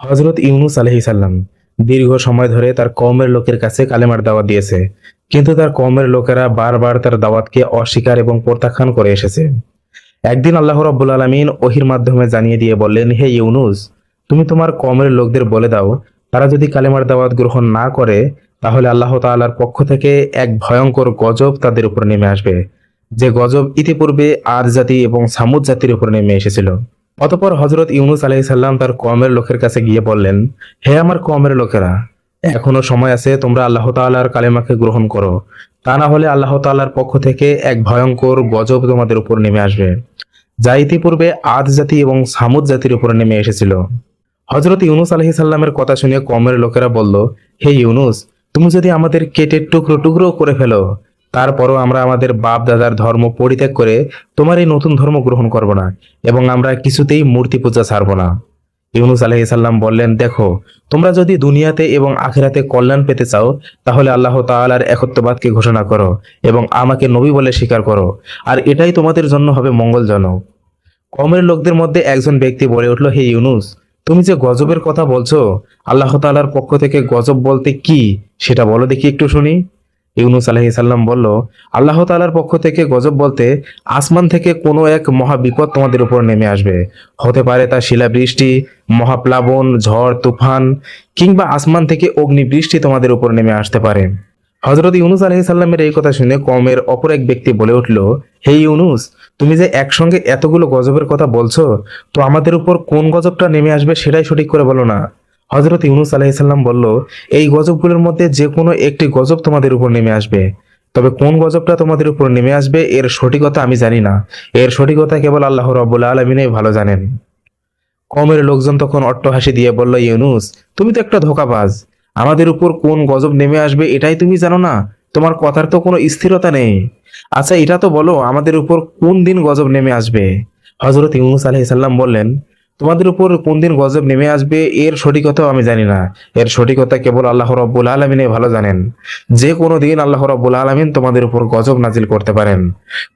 হজরত ইউনুস আলহিসাল্লাম দীর্ঘ সময় ধরে তার কওমের লোকের কাছে কালেমার দাওয়াত দিয়েছে। কিন্তু তার কওমের লোকেরা বারবার তার দাওয়াতকে অস্বীকার এবং প্রত্যাখ্যান করে এসেছে। একদিন আল্লাহ রাব্বুল আলমিন ওহির মাধ্যমে জানিয়ে দিয়ে বললেন, হে ইউনুস, তুমি তোমার কওমের লোকদের বলে দাও, তারা যদি কালেমার দাওয়াত গ্রহণ না করে, তাহলে আল্লাহ তাআলার পক্ষ থেকে এক ভয়ঙ্কর গজব তাদের উপর নেমে আসবে। যে গজব ইতিপূর্বে আর জাতি এবং সামুদ জাতির উপর নেমে এসেছিল। অতপর হজরত ইউনুস আলাইসাল্লাম তার কমের লোকের কাছে গিয়ে বললেন, হে আমার কমের লোকেরা, এখনও সময় আছে তোমরা আল্লাহ তাআলার কালেমাকে গ্রহণ করো। তা না হলে আল্লাহ তাআলার পক্ষ থেকে এক ভয়ঙ্কর গজব তোমাদের উপর নেমে আসবে। যা ইতিপূর্বে আদ জাতি এবং সামুদ জাতির উপর নেমে এসেছিল। হজরত ইউনুস আলহি সাল্লামের কথা শুনে কমের লোকেরা বলল, হে ইউনুস, তুমি যদি আমাদের কেটে টুকরো টুকরো করে ফেলো তারপরও আমরা আমাদের বাপ দাদার ধর্ম পরিত্যাগ করে তোমার এই নতুন ধর্ম গ্রহণ করব না এবং আমরা কিছুতেই মূর্তি পূজা ছাড়ব না। ইউনুস আলহি সাল্লাম বললেন, দেখো, তোমরা যদি দুনিয়াতে এবং আখেরাতে কল্যাণ পেতে চাও, তাহলে আল্লাহ তাআলার একত্ববাদকে ঘোষণা করো এবং আমাকে নবী বলে স্বীকার করো। আর এটাই তোমাদের জন্য হবে মঙ্গলজনক। কমের লোকদের মধ্যে একজন ব্যক্তি বলে উঠল, হে ইউনুস, তুমি যে গজবের কথা বলছো, আল্লাহ তাআলার পক্ষ থেকে গজব বলতে কি? সেটা বলো দেখি একটু শুনি। ইউনুস আলহি সাল্লাম বলল, আল্লাহ তাআলার পক্ষ থেকে গজব বলতে আসমান থেকে কোনো এক মহা বিপদ তোমাদের উপর নেমে আসবে। হতে পারে তা শিলাবৃষ্টি, মহাপ্লাবন, ঝড়, তুফান, কিংবা আসমান থেকে অগ্নিবৃষ্টি তোমাদের উপর নেমে আসতে পারে। হজরত ইউনুস আলহি সাল্লামের এই কথা শুনে কমের অপর এক ব্যক্তি বলে উঠল, হে ইউনুস, তুমি যে একসঙ্গে এতগুলো গজবের কথা বলছো, তো আমাদের উপর কোন গজবটা নেমে আসবে সেটাই সঠিক করে বলো না। হজরত ইউনুস আলাইসাল্লাম বলল, এই গজবগুলোর মধ্যে যে কোনো একটি গজব তোমাদের উপর নেমে আসবে। তবে কোন গজবটা তোমাদের উপর নেমে আসবে এর সঠিকতা আমি জানি না। এর সঠিকতা কেবল আল্লাহ রব্বুল আলমিনে ভালো জানেন। কমের লোকজন তখন অট্টহাসি দিয়ে বলল, ইউনুস, তুমি তো একটা ধোকাবাজ। আমাদের উপর কোন গজব নেমে আসবে এটাই তুমি জানো না? তোমার কথার তো কোনো স্থিরতা নেই। আচ্ছা এটা তো বলো, আমাদের উপর কোন দিন গজব নেমে আসবে? হজরত ইউনুস আলহিসাল্লাম বললেন তোমাদের উপর কোন দিন গজব নেমে আসবে, এর সঠিকতাও আমি জানি না। এর সঠিকতা কেবল আল্লাহ রব্বুল আলমিনে ভালো জানেন। যে কোনো দিন আল্লাহ রব্বুল আলমিন তোমাদের উপর গজব নাজিল করতে পারেন।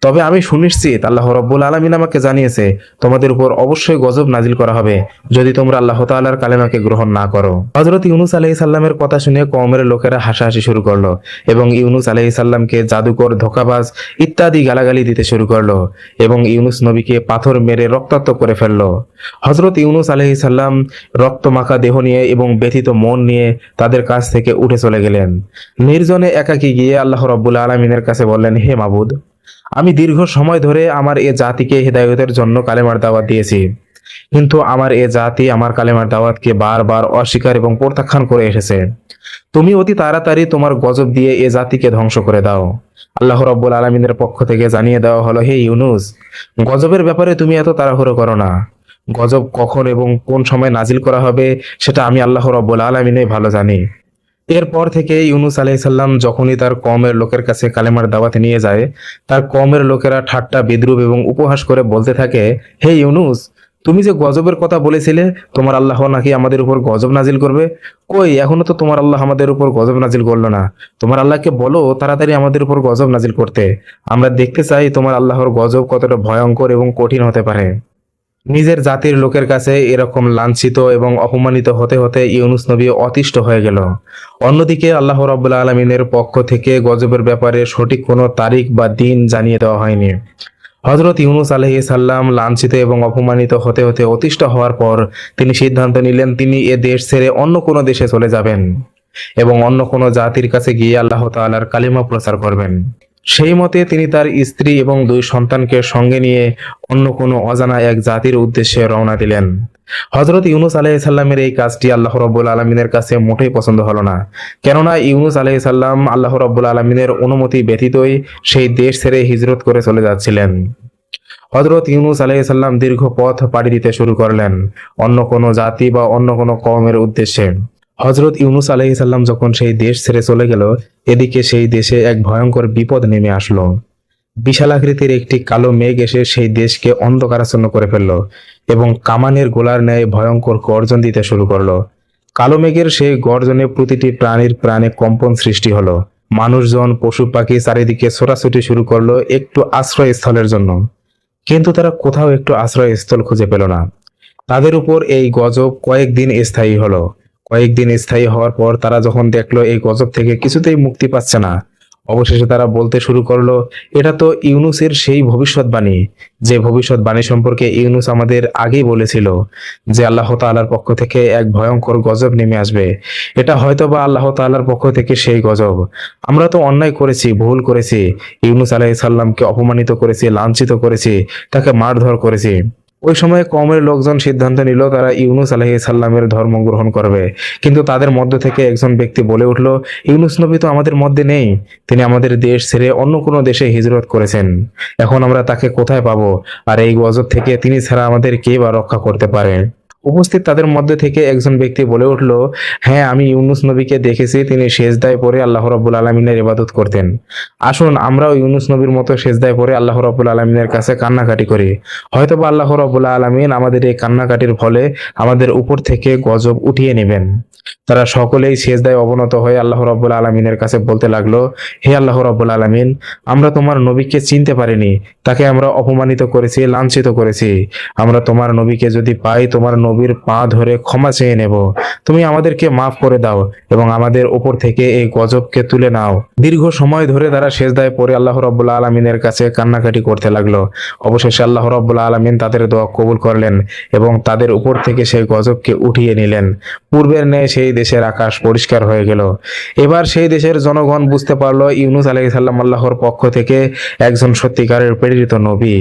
তবে আমি সুনিশ্চিত আল্লাহ রব্বুল আলমিন আমাকে জানিয়েছে, তোমাদের উপর অবশ্যই গজব নাজিল করা হবে, যদি তোমরা আল্লাহ তাআলার কালেমাকে গ্রহণ না করো। হজরত ইউনুস আলহি সাল্লামের কথা শুনে কমের লোকেরা হাসাহাসি শুরু করল এবং ইউনুস আলহি সাল্লামকে জাদুকর, ধোকাবাজ ইত্যাদি গালাগালি দিতে শুরু করল এবং ইউনুস নবীকে পাথর মেরে রক্তাক্ত করে ফেলল। হজরত ইউনুস আলহি সাল্লাম রক্তমাখা দেহ নিয়ে এবং ব্যথিত মন নিয়ে তাদের কাছ থেকে উঠে চলে গেলেন। নির্জনে একাকী গিয়ে আল্লাহ রব্বুল আলমিনের কাছে বললেন, হে মাবুদ, আমি দীর্ঘ সময় ধরে আমার এ জাতিকে হেদায়তের জন্য কালেমার দাওয়াত দিয়েছি। কিন্তু আমার এ জাতি আমার কালেমার দাওয়াতকে বারবার অস্বীকার এবং প্রত্যাখ্যান করে এসেছে। তুমি অতি তাড়াতাড়ি তোমার গজব দিয়ে এ জাতিকে ধ্বংস করে দাও। আল্লাহ রব্বুল আলমিনের পক্ষ থেকে জানিয়ে দেওয়া হলো, হে ইউনুস, গজবের ব্যাপারে তুমি এত তাড়াহুড়ো করো না। গজব কখন এবং কোন সময় নাজিল করা হবে, সেটা আমি আল্লাহ রব্বুল আলমিনে ভালো জানি। এরপর থেকে ইউনুস আলাইসাল্লাম যখনই তার কমের লোকের কাছে কালেমার দাওয়াতে নিয়ে যায়, তার কমের লোকেরা ঠাট্টা, বিদ্রুপ এবং উপহাস করে বলতে থাকে, হে ইউনুস, তুমি যে গজবের কথা বলেছিলে, তোমার আল্লাহ নাকি আমাদের উপর গজব নাজিল করবে? কই, এখনও তো তোমার আল্লাহ আমাদের উপর গজব নাজিল করল না। তোমার আল্লাহকে বলো তাড়াতাড়ি আমাদের উপর গজব নাজিল করতে। আমরা দেখতে চাই তোমার আল্লাহর গজব কতটা ভয়ঙ্কর এবং কঠিন হতে পারে। নিজের জাতির লোকের কাছে এরকম লাঞ্ছিত এবং অপমানিত হতে হতে ইউনুস নবী অতিষ্ঠ হয়ে গেল। অন্যদিকে আল্লাহ রাবুল্লা আলমিনের পক্ষ থেকে গজবের ব্যাপারে সঠিক কোনো তারিখ বা দিন জানিয়ে দেওয়া হয়নি। হজরত ইউনুস আলহি সাল্লাম লাঞ্ছিত এবং অপমানিত হতে হতে অতিষ্ঠ হওয়ার পর তিনি সিদ্ধান্ত নিলেন, তিনি এ দেশ ছেড়ে অন্য কোনো দেশে চলে যাবেন এবং অন্য কোনো জাতির কাছে গিয়ে আল্লাহ তাআলার কালিমা প্রচার করবেন। সেই মতে তিনি তার স্ত্রী এবং দুই সন্তানকে সঙ্গে নিয়ে অন্য কোনো অজানা এক জাতির উদ্দেশ্যে রওনা দিলেন। হজরত ইউনুস আলাইসাল্লামের এই কাজটি আল্লাহ রব্বুল আলমিনের কাছে মোটেই পছন্দ হলো না। কেননা ইউনুস আলাইসাল্লাম আল্লাহ রব্বুল আলমিনের অনুমতি ব্যতীতই সেই দেশ ছেড়ে হিজরত করে চলে যাচ্ছিলেন। হজরত ইউনুস আলাইসাল্লাম দীর্ঘ পথ পাড়ি দিতে শুরু করলেন অন্য কোনো জাতি বা অন্য কোনো কওমের উদ্দেশ্যে। হজরত ইউনুস আলাইসাল্লাম যখন সেই দেশ ছেড়ে চলে গেল, এদিকে সেই দেশে এক ভয়ঙ্কর বিপদ নেমে আসলো। বিশাল আকৃতির একটি কালো মেঘ এসে সেই দেশকে অন্ধকারাচ্ছন্ন করে ফেলল এবং কামানের গোলার ন্যায় ভয়ঙ্কর গর্জন দিতে শুরু করল। কালো মেঘের সেই গর্জনে প্রতিটি প্রাণীর প্রাণে কম্পন সৃষ্টি হলো। মানুষজন, পশু, পাখি চারিদিকে ছোটাছুটি শুরু করল একটু আশ্রয়স্থলের জন্য। কিন্তু তারা কোথাও একটু আশ্রয়স্থল খুঁজে পেল না। তাদের উপর এই গজব কয়েকদিন স্থায়ী হলো। কয়েকদিন স্থায়ী হওয়ার পর তারা যখন দেখল এই গজব থেকে কিছুতেই মুক্তি পাচ্ছে না, অবশেষে তারা বলতে শুরু করল, এটা তো ইউনুসের সেই ভবিষ্যৎবাণী। যে ভবিষ্যৎবাণী সম্পর্কে ইউনুস আমাদের আগেই বলেছিল যে আল্লাহ তাআলার পক্ষ থেকে এক ভয়ঙ্কর গজব নেমে আসবে। এটা হয়তো বা আল্লাহ তাআলার পক্ষ থেকে সেই গজব। আমরা তো অন্যায় করেছি, ভুল করেছি, ইউনুস আলাইহিস সালামকে অপমানিত করেছি, লাঞ্ছিত করেছি, তাকে মারধর করেছি। ওই সময় কমের লোকজন সিদ্ধান্ত নিল, তারা ইউনুস আলহি সাল্লামের ধর্ম গ্রহণ করবে। কিন্তু তাদের মধ্য থেকে একজন ব্যক্তি বলে উঠল, ইউনুস নবী তো আমাদের মধ্যে নেই। তিনি আমাদের দেশ ছেড়ে অন্য কোনো দেশে হিজরত করেছেন। এখন আমরা তাকে কোথায় পাবো? আর এই গজব থেকে তিনি ছাড়া আমাদের কে বা রক্ষা করতে পারে? উপস্থিত তাদের মধ্যে থেকে একজন ব্যক্তি বলে উঠল হ্যাঁ আমি ইউনুস নবীকে দেখেছি, তিনি সেজদায় পরে আল্লাহ রব্বুল আলমিনের ইবাদত করতেন। আসুন, আমরাও ইউনুস নবীর মতো সেজদায় পরে আল্লাহ রব্বুল আলমিনের কাছে কান্নাকাটি করি। হয়তো বা আল্লাহ রাব্বুল আলমিন আমাদের এই কান্নাকাটির ফলে আমাদের উপর থেকে গজব উঠিয়ে নেবেন। তারা সকলেই সেজদায় অবনত হয়ে আল্লাহ রাব্বুল আলমিনের কাছে বলতে লাগল, হে আল্লাহ রাব্বুল আলমিন, আমরা তোমার নবীকে চিনতে পারিনি, তাকে আমরা অপমানিত করেছি, লাঞ্ছিত করেছি। আমরা তোমার নবীকে যদি পাই, তোমার নবীর পা ধরে ক্ষমা চেয়ে নেব। তুমি আমাদেরকে মাফ করে দাও এবং আমাদের ওপর থেকে এই গজবকে তুলে নাও। দীর্ঘ সময় ধরে তারা সেজদায় পড়ে আল্লাহ রব্বুল্লা আলমিনের কাছে কান্নাকাটি করতে লাগল। অবশেষে আল্লাহ রব্বুল্লা আলমিন তাদের দোয়া কবুল করলেন এবং তাদের উপর থেকে সেই গজবকে উঠিয়ে নিলেন। পূর্বের ন্যায় সেই দেশের আকাশ পরিষ্কার হয়ে গেল। এবার সেই দেশের জনগণ বুঝতে পারল ইউনুস আলাহি সাল্লাম আল্লাহর পক্ষ থেকে একজন সত্যিকারের প্রেরিত নবী।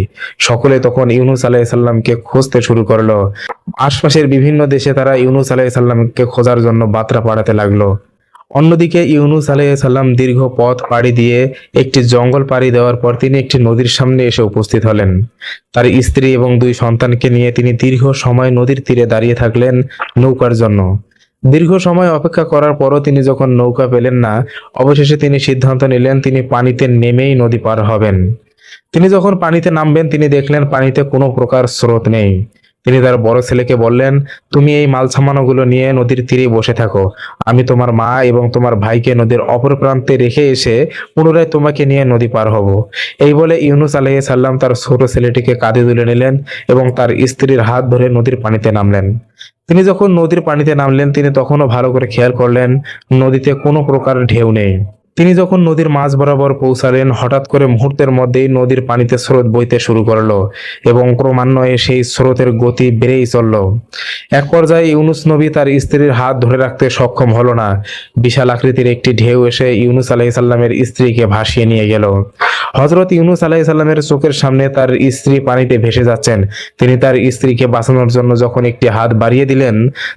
সকলে তখন ইউনুস আলাহি সাল্লামকে খুঁজতে শুরু করল। আশপাশের বিভিন্ন দেশে তারা ইউনুস আলাহি সাল্লামকে খোঁজার জন্য বার্তা পাঠাতে লাগল। অন্যদিকে ইউনুস আলাইহিস সাল্লাম দীর্ঘ পথ পাড়ি দিয়ে একটি জঙ্গল পাড়ি দেওয়ার পর তিনি একটি নদীর সামনে এসে উপস্থিত হলেন। তার স্ত্রী এবং দুই সন্তানকে নিয়ে তিনি দীর্ঘ সময় নদীর তীরে দাঁড়িয়ে থাকলেন নৌকার জন্য। দীর্ঘ সময় অপেক্ষা করার পরও তিনি যখন নৌকা পেলেন না, অবশেষে তিনি সিদ্ধান্ত নিলেন তিনি পানিতে নেমেই নদী পার হবেন। তিনি যখন পানিতে নামবেন, তিনি দেখলেন পানিতে কোনো প্রকার স্রোত নেই। তিনি তার বড় ছেলেকে বললেন, তুমি এই মাল সামানগুলো নিয়ে নদীর তীরে বসে থাকো। আমি তোমার মা এবং তোমার ভাইকে নদীর অপর প্রান্তে রেখে এসে পুনরায় তোমাকে নিয়ে নদী পার হব। এই বলে ইউনুস আলাইহি সাল্লাম তার ছোট ছেলেটিকে কাঁধে তুলে নিলেন এবং তার স্ত্রীর হাত ধরে নদীর পানিতে নামলেন। তিনি যখন নদীর পানিতে নামলেন, তিনি তখনও ভালো করে খেয়াল করলেন, নদীতে কোনো প্রকার ঢেউ নেই। তিনি যখন নদীর মাঝ বরাবর পৌঁছালেন, হঠাৎ করে মুহূর্তের মধ্যেই নদীর পানিতে স্রোত বইতে শুরু করল এবং ক্রমান্বয়ে সেই স্রোতের গতি বেড়েই চলল। এক পর্যায়ে ইউনুস নবী তার স্ত্রীর হাত ধরে রাখতে সক্ষম হলো না। বিশাল আকৃতির একটি ঢেউ এসে ইউনুস আলাইসাল্লামের স্ত্রীকে ভাসিয়ে নিয়ে গেল। হজরত ইউনুস আলাইসাল্লামের চোখের সামনে তার স্ত্রী পানিতে ভেসে যাচ্ছেন। তিনি তার স্ত্রীকে বাঁচানোর জন্য যখন একটি হাত বাড়িয়ে দিলেন,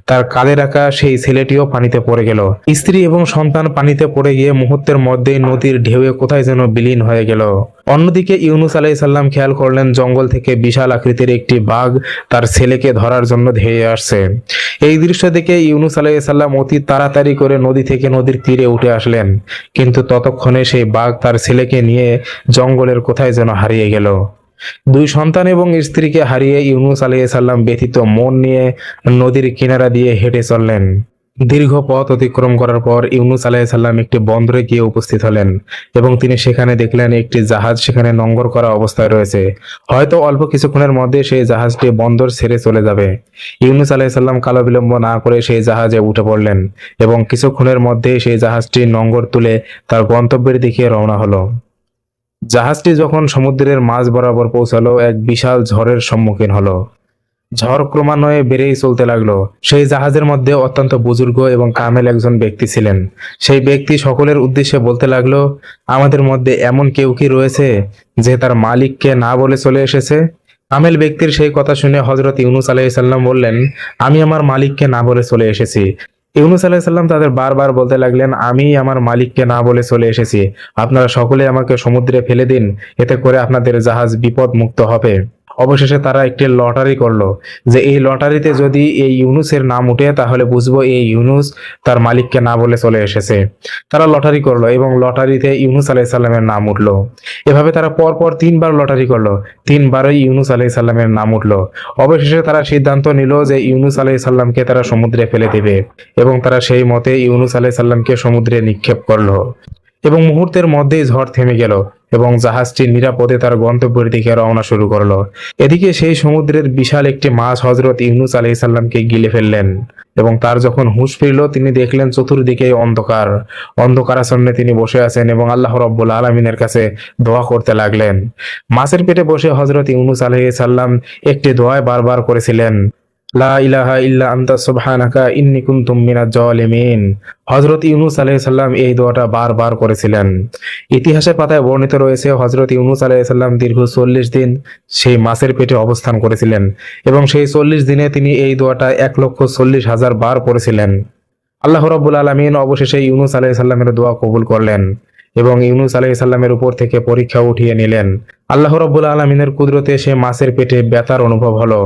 তার কালে রাখা সেই ছেলেটিও পানিতে পড়ে গেল। স্ত্রী এবং সন্তান পানিতে পড়ে গিয়ে মুহূর্তের মধ্যেই নদীর ঢেউয়ে কোথায় যেন বিলীন হয়ে গেল। অন্যদিকে ইউনুস আলাইসাল্লাম খেয়াল করলেন, জঙ্গল থেকে বিশাল আকৃতির একটি বাঘ তার ছেলেকে ধরার জন্য ধেয়ে আসছে। এই দৃশ্য দেখে ইউনুস আলাইসাল্লাম অতি তাড়াতাড়ি করে নদী থেকে নদীর তীরে উঠে আসলেন। কিন্তু ততক্ষণে সেই বাঘ তার ছেলেকে নিয়ে জঙ্গলের কোথায় যেন হারিয়ে গেল। দুই সন্তান এবং স্ত্রীকে হারিয়ে ইউনুস আলাইসাল্লাম ব্যথিত মন নিয়ে নদীর কিনারা দিয়ে হেঁটে চললেন। দীর্ঘ পথ অতিক্রম করার পর ইউনুস আলাইসাল্লাম একটি বন্দরে গিয়ে উপস্থিত হলেন এবং তিনি সেখানে দেখলেন একটি জাহাজ সেখানে নঙ্গর করা অবস্থায় রয়েছে। হয়তো অল্প কিছুক্ষণের মধ্যে সেই জাহাজটি বন্দর ছেড়ে চলে যাবে। ইউনুস আলাইসাল্লাম কালো বিলম্ব না করে সেই জাহাজে উঠে পড়লেন এবং কিছুক্ষণের মধ্যে সেই জাহাজটি নঙ্গর তুলে তার গন্তব্যের দিকে রওনা হলো। জাহাজটি যখন সমুদ্রের মাঝ বরাবর পৌঁছালো, এক বিশাল ঝড়ের সম্মুখীন হলো। ঝড় ক্রমান্বয়ে বেড়েই চলতে লাগল। সেই জাহাজের মধ্যে অত্যন্ত বুজুর্গ এবং কামেল একজন ব্যক্তি ছিলেন। সেই ব্যক্তি সকলের উদ্দেশ্যে বলতে লাগল, আমাদের মধ্যে এমন কেউ কি রয়েছে যে তার মালিককে না বলে চলে এসেছে? কামেল ব্যক্তির সেই কথা শুনে হজরত ইউনুস আলাইসাল্লাম বললেন, আমি আমার মালিককে না বলে চলে এসেছি। ইউনুস আলাইসাল্লাম তাদের বারবার বলতে লাগলেন, আমি আমার মালিককে না বলে চলে এসেছি। আপনারা সকলে আমাকে সমুদ্রে ফেলে দিন, এতে করে আপনাদের জাহাজ বিপদ মুক্ত হবে। অবশেষে তারা একটি লটারি করল। যে এই লটারিতে যদি এই ইউনুসের নাম উঠে, তাহলে বুঝব এই ইউনুস তার মালিককে না বলে চলে এসেছে। তারা লটারি করল এবং লটারিতে ইউনুস আলাইসাল্লামের নাম উঠল। এভাবে তারা পরপর তিনবার লটারি করল। তিনবারই ইউনুস আলাইসাল্লামের নাম উঠল। অবশেষে তারা সিদ্ধান্ত নিল যে ইউনুস আলাইসাল্লামকে তারা সমুদ্রে ফেলে দেবে এবং তারা সেই মতে ইউনুস আলাইসাল্লামকে সমুদ্রে নিক্ষেপ করল। এবং মুহূর্তের মধ্যেই ঝড় থেমে গেল এবং জাহাজটি নিরাপদে তার গন্তব্যের দিকে রওনা শুরু করল। এদিকে সেই সমুদ্রের বিশাল একটি মাছ হজরত ইউনুস আলাইসাল্লামকে গিলে ফেললেন এবং তার যখন হুঁশ ফিরল, তিনি দেখলেন চতুর্দিকে অন্ধকার। অন্ধকার অন্ধকারাচ্ছন্নে তিনি বসে আছেন এবং আল্লাহ রব্বুল আলমিনের কাছে দোয়া করতে লাগলেন। মাছের পেটে বসে হজরত ইউনুস আলাইসাল্লাম একটি দোয়ায় বারবার করেছিলেন লা ইলাহা ইল্লা এই দোয়াটা বারবার করেছিলেন। ইতিহাসের পাতায় বর্ণিত রয়েছে দীর্ঘ চল্লিশ দিন সেই মাছের পেটে অবস্থান করেছিলেন এবং সেই চল্লিশ দিনে তিনি এই দোয়াটা এক লক্ষ চল্লিশ হাজার বার পড়েছিলেন। আল্লাহ রাব্বুল আলামিন অবশেষে ইউনুস আলাইহিস সালামের দোয়া কবুল করলেন এবং ইউনুস আলাইহিস সালামের উপর থেকে পরীক্ষা উঠিয়ে নিলেন। আল্লাহ রব্বুল আলমিনের কুদরতে সে মাছের পেটে ব্যথার অনুভব হলো।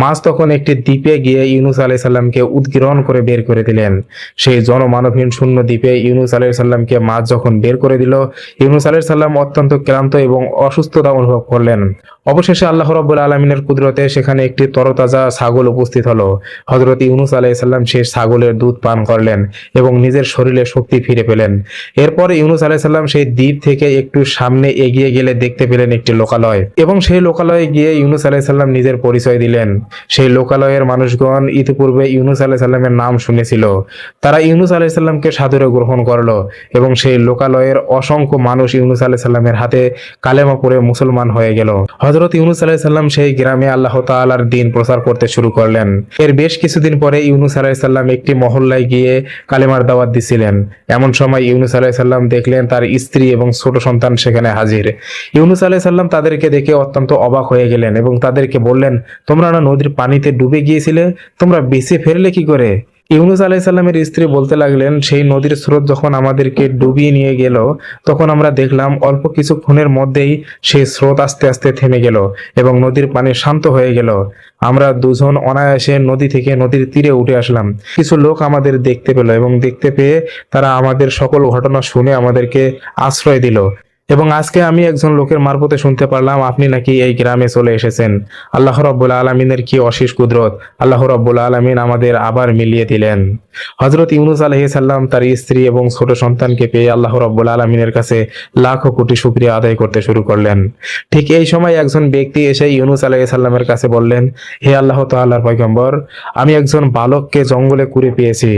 মাছ তখন একটি দ্বীপে গিয়ে ইউনুস আলাই সাল্লামকে উদ্গীরণ করে বের করে দিলেন। সেই জনমানবহীন শূন্য দ্বীপে ইউনুস আলাই সাল্লামকে মাছ যখন বের করে দিল, ইউনুস আলাই সাল্লাম অত্যন্ত ক্লান্ত এবং অসুস্থতা অনুভব করলেন। অবশেষে আল্লাহ রব্বুল আলমিনের কুদরতে সেখানে একটি তরতাজা ছাগল উপস্থিত হলো। হজরত ইউনুস আলাই সাল্লাম সেই ছাগলের দুধ পান করলেন এবং নিজের শরীরে শক্তি ফিরে পেলেন। এরপর ইউনুস আলাই সাল্লাম সেই দ্বীপ থেকে একটু সামনে এগিয়ে গেলে দেখতে পেলেন একটি লোকালয়। এবং সেই লোকালয়ে গিয়ে ইউনুস আলাইসাল্লাম নিজের পরিচয় দিলেন। সেই লোকালয়ের মানুষগণ ইতিপূর্বে ইউনুস আলাইসাল্লামের নাম শুনেছিল। তারা ইউনুস আলাইসাল্লামকে সাদরে গ্রহণ করল এবং সেই লোকালয়ের অসংখ্য মানুষ ইউনুস আলাইসাল্লামের হাতে কালেমা পড়ে মুসলমান হয়ে গেল। হজরত ইউনুস আলাইসাল্লাম সেই গ্রামে আল্লাহ তাআলার দিন প্রচার করতে শুরু করলেন। এর বেশ কিছুদিন পরে ইউনুস আলাইসাল্লাম একটি মহল্লায় গিয়ে কালেমার দাওয়াত দিছিলেন। এমন সময় ইউনুস আলাইসাল্লাম দেখলেন তার স্ত্রী এবং ছোট সন্তান সেখানে হাজির। ইউনুস আলাইসাল্লাম তাদেরকে দেখে অত্যন্ত অবাক হয়ে গেলেন এবং তাদেরকে বললেন, তোমরা না নদীর পানিতে ডুবে গিয়েছিলে? তোমরা বেঁচে ফেরলে কি করে? ইউনুস আলাইসাল্লামের স্ত্রী বলতে লাগলেন, সেই নদীর স্রোত যখন আমাদেরকে ডুবিয়ে নিয়ে গেল, তখন আমরা দেখলাম অল্প কিছুক্ষণের মধ্যেই সেই স্রোত আস্তে আস্তে থেমে গেল এবং নদীর পানি শান্ত হয়ে গেল। আমরা দুজন অনায়াসে নদী থেকে নদীর তীরে উঠে আসলাম। কিছু লোক আমাদের দেখতে পেল এবং দেখতে পেয়ে তারা আমাদের সকল ঘটনা শুনে আমাদেরকে আশ্রয় দিল। এবং আজকে আমি একজন লোকের মারফতে শুনতে পারলাম, আপনি নাকি এই গ্রামে চলে এসেছেন। আল্লাহ রব্বুল আলমিনের কি অশেষ কুদরত। আল্লাহ রব্বুল আলমিন আমাদের আবার মিলিয়ে দিলেন। হজরত ইউনুস আলহি সাল্লাম তার স্ত্রী এবং ছোট সন্তানকে পেয়ে আল্লাহ রব্বুল আলমিনের কাছে লাখো কোটি শুক্রিয়া আদায় করতে শুরু করলেন। ঠিক এই সময় একজন ব্যক্তি এসে ইউনুস আলহি সাল্লামের কাছে বললেন, হে আল্লাহ তাল্লাহর পয়গম্বর, আমি একজন বালককে জঙ্গলে কুড়ে পেয়েছি।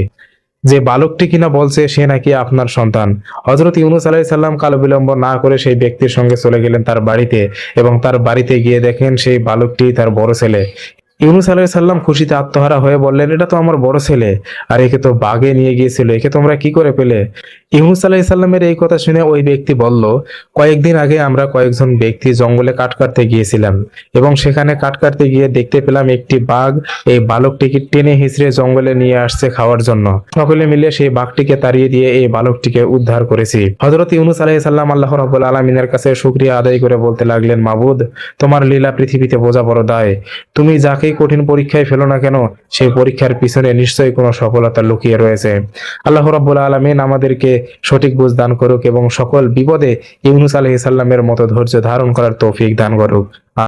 যে বালকটি কিনা বলছে সে নাকি আপনার সন্তান। হজরত ইউনুস আলাইসাল্লাম কালো বিলম্ব না করে সেই ব্যক্তির সঙ্গে চলে গেলেন তার বাড়িতে এবং তার বাড়িতে গিয়ে দেখেন সেই বালকটি তার বড় ছেলে। ইউনুস আলাই সাল্লাম খুশিতে আত্মহারা হয়ে বললেন, এটা তো আমার বড় ছেলে। আর একে তো বাগে নিয়ে গিয়েছিল। একে তোমরা কি করে পেলে? ইউনুস আলাইহিস সাল্লামের এই কথা শুনে ওই ব্যক্তি বলল, কয়েকদিন আগে আমরা কয়েকজন ব্যক্তি জঙ্গলে কাঠ কাটতে গিয়েছিলাম এবং সেখানে কাঠ কাটতে গিয়ে দেখতে পেলাম একটি বাঘ এই বালকটিকে টেনে হিঁচড়ে জঙ্গলে নিয়ে আসছে খাওয়ার জন্য। সকলে মিলে সেই বাঘটিকে তাড়িয়ে দিয়ে এই বালকটিকে উদ্ধার করেছি। হজরত ইউনুস আলাইহিস সাল্লাম আল্লাহ রাব্বুল আলামিনের কাছে শুকরিয়া আদায় করে বলতে লাগলেন, মাবুদ, তোমার লীলা পৃথিবীতে বোঝা বড় দায়। তুমি যাকেই কঠিন পরীক্ষায় ফেলো না কেন, সেই পরীক্ষার পিছনে নিশ্চয়ই কোনো সফলতা লুকিয়ে রয়েছে। আল্লাহ রাব্বুল আলামিন আমাদেরকে সঠিক বুঝ দান করুক এবং সকল বিপদে ইউনুস আলহিসাল্লামের মতো ধৈর্য ধারণ করার তৌফিক দান করুক।